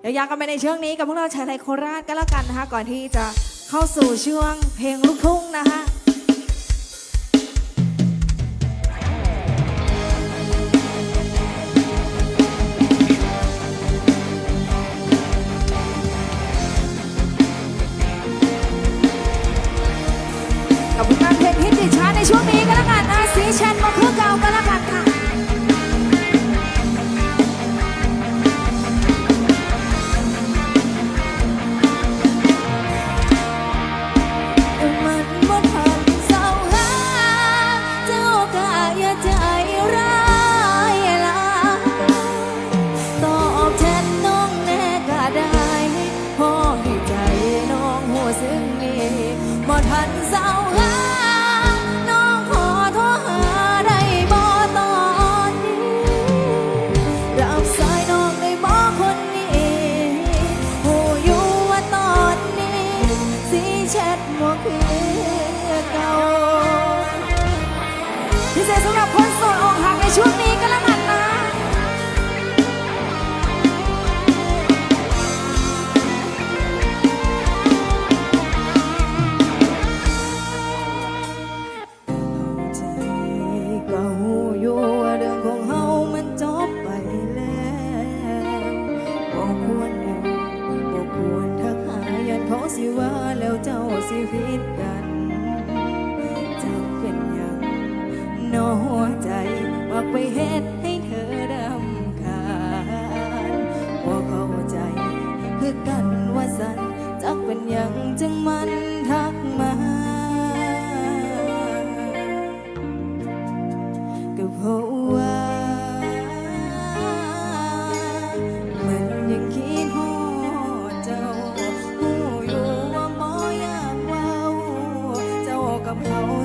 เดี๋ยาวๆกันไปในช่วงนี้กับพวกเราชายไทยโคราชกันแล้วกันนะคะ ก่อนที่จะเข้าสู่ช่วงเพลงลูกทุ่งนะคะ บ่ทันเศร้าหาน้องขอโทรหาได้บ่ตอนนี้รับสาย ผิดกัน จะเป็นหยังนอหัวใจว่าไปเห็น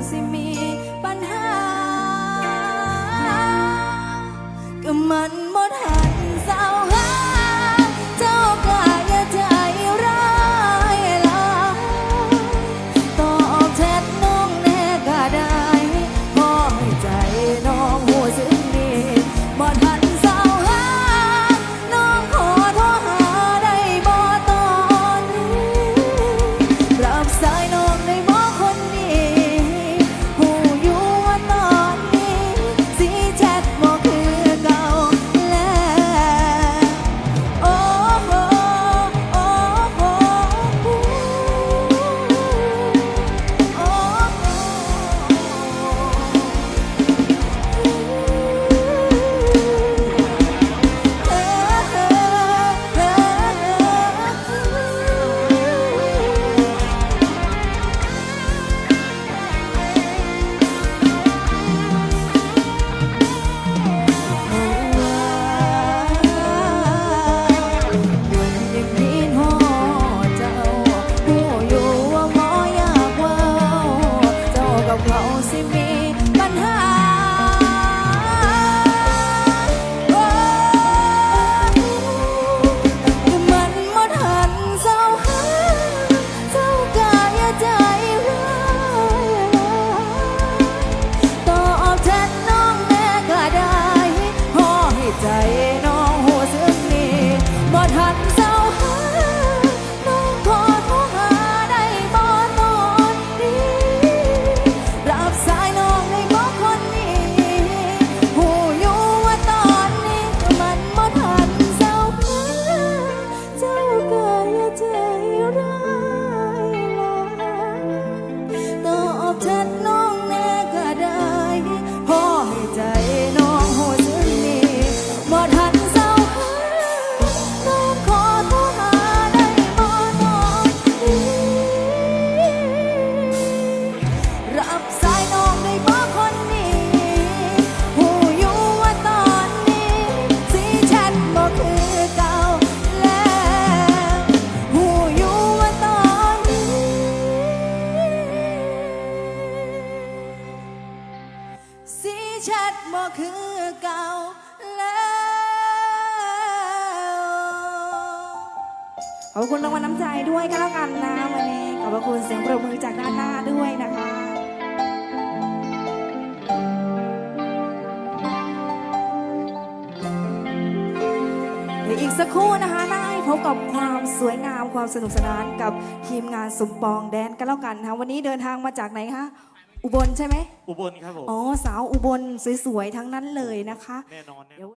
สิมีปัญหาก็มัน ขอบคุณรางวัลน้ำใจด้วยก็แล้วกันนะวันนี้ขอบพระคุณเสียงปรบมือจากด้านหน้าด้วยนะคะเดี๋ยวอีกสักกครู่นะคะน่าให้พบกับความสวยงามความสนุกสนานกับทีมงานสมปองแดนกันแล้วกันนะคะวันนี้เดินทางมาจากไหนคะอุบลใช่ไหมอุบลครับผมอ๋อสาวอุบลสวยๆทั้งนั้นเลยนะคะแน่นอนเนี่ยเดี๋ยว